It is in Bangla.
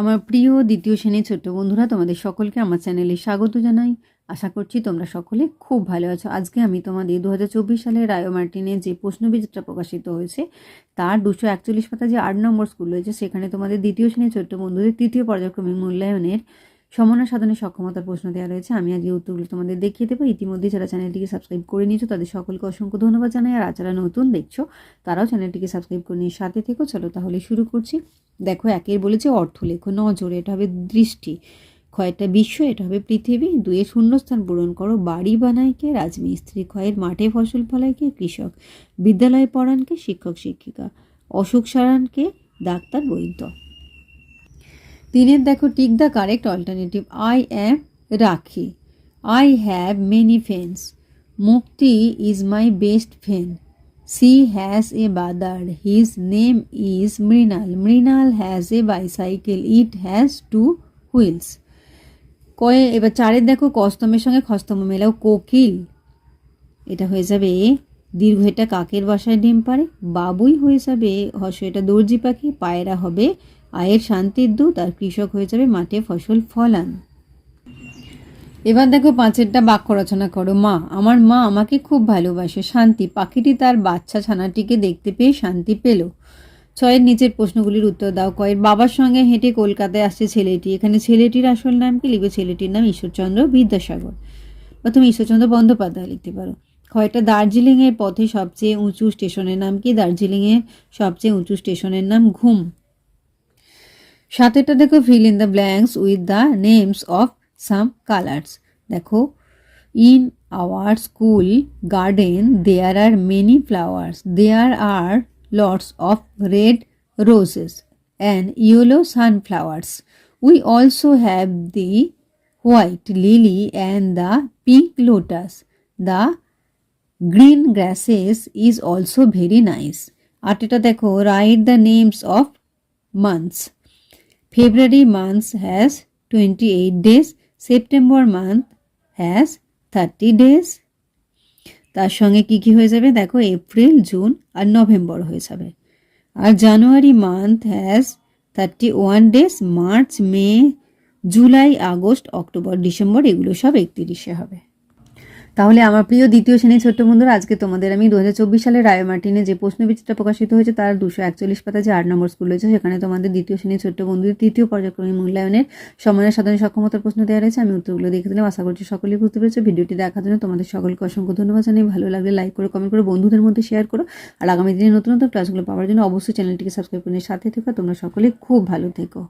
আমার প্রিয় দ্বিতীয় শ্রেণির ছোট্ট বন্ধুরা, তোমাদের সকলকে আমার চ্যানেলে স্বাগত জানাই। আশা করছি তোমরা সকলে খুব ভালো আছো। আজকে আমি তোমাদের দু হাজার চব্বিশ সালে রায়ো মার্টিনে যে প্রশ্নবিচিত্রা প্রকাশিত হয়েছে, তার দুশো একচল্লিশ পাতা যে আট নম্বর স্কুল রয়েছে, সেখানে তোমাদের দ্বিতীয় শ্রেণির ছোট্ট বন্ধুদের তৃতীয় পর্যায়ক্রমিক মূল্যায়নের সমন্বয় সাধনের সক্ষমতার প্রশ্ন দেওয়া রয়েছে। আমি আজকে উত্তরগুলো তোমাদের দেখিয়ে দেবো। ইতিমধ্যে যারা চ্যানেলটিকে সাবস্ক্রাইব করে নিয়েছো, তাদের সকলকে অসংখ্য ধন্যবাদ জানাই। আর যারা নতুন দেখছ, তারাও চ্যানেলটিকে সাবস্ক্রাইব করে নিয়ে সাথে থেকো। চলো তাহলে শুরু করছি। দেখো একের বলেছে অর্থ লেখো নজর, এটা হবে দৃষ্টি। ক্ষয়টা বিশ্ব, এটা হবে পৃথিবী। দুয়ে শূন্যস্থান পূরণ করো, বাড়ি বানাইকে, রাজমিস্ত্রি ক্ষয়ের মাঠে ফসল ফলাইকে, কৃষক বিদ্যালয়ে পড়ানকে, শিক্ষক শিক্ষিকা অসুখ সারানকে, ডাক্তার বৈদ্য। তিনের দেখো tick the correct alternative, I am Rakhi. I have many friends Mukti is my best friend. She has a brother his name is Mrinal Mrinal has a bicycle it has two wheels কয়ে, এবার চারের দেখো, কস্তমের সঙ্গে খস্তম মেলাও কোকিল। এটা হয়ে যাবে, দীর্ঘ এটা কাকের বাসায় ডিম পারে বাবুই হয়ে যাবে হর্ষ এটা দর্জি পাখি, পায়রা হবে, আয়ের শান্তির দূত আর কৃষক হয়ে যাবে মাঠে ফসল ফলান। এবার দেখো পাঁচেরটা বাক্য রচনা করো। মা, আমার মা আমাকে খুব ভালোবাসে। শান্তি, পাখিটি তার বাচ্চা ছানাটিকে দেখতে পেয়ে শান্তি পেল। ছয়ের নিচের প্রশ্নগুলির উত্তর দাও। কয়ের বাবার সঙ্গে হেঁটে কলকাতায় আসছে ছেলেটি। এখানে ছেলেটির আসল নাম কি? লিখবে ছেলেটির নাম ঈশ্বরচন্দ্র বিদ্যাসাগর। তুমি ঈশ্বরচন্দ্র বন্দ্যোপাধ্যায় লিখতে পারো। কয়েকটা দার্জিলিংয়ের পথে সবচেয়ে উঁচু স্টেশনের নাম কি? দার্জিলিংয়ের সবচেয়ে উঁচু স্টেশনের নাম ঘুম। সাথেটা দেখো fill in the blanks with the names of some colours দেখো in our school garden there are many flowers there are lots of red roses and yellow sunflowers. We also have the white lily and the pink lotus. The green grasses is also very nice. আর এটা দেখো write the names of months. February month has 28 days. September month has 30 days. তার সঙ্গে কি কি হয়ে যাবে? দেখো এপ্রিল জুন আর নভেম্বর হয়ে যাবে। আর January month has thirty one days March May July August October December এগুলো সব একত্রিশে হবে। তাহলে আমার প্রিয় দ্বিতীয় শ্রেণির ছোট্ট বন্ধুরা, আজকে তোমাদের আমি দু হাজার চব্বিশ সালে রায় মার্টিনে যে প্রশ্নবিচিত্রা প্রকাশিত হয়েছে তার দুশো একচল্লিশ পাতা যে আট নম্বর স্কুল রয়েছে, সেখানে তোমাদের দ্বিতীয় শ্রেণির ছোট্ট বন্ধুদের তৃতীয় পর্যায়ক্রমিক মূল্যায়নের সময়ের সাধারণ সক্ষমতার প্রশ্ন দেওয়া রয়েছে। আমি উত্তরগুলো দেখে দিলাম। আশা করছি সকলেই বুঝতে পেরেছ। ভিডিওটি দেখার জন্য তোমাদের সকলকে অসংখ্য ধন্যবাদ জানাই ভালো লাগলে লাইক করে কমেন্ট করে, বন্ধুদের মধ্যে শেয়ার করো। আর আগামী দিনে নতুন নতুন ক্লাসগুলো পাওয়ার জন্য অবশ্যই চ্যানেলটিকে সাবস্ক্রাইব করে সাথে থেকো। তোমরা সকলে খুব ভালো থেকো।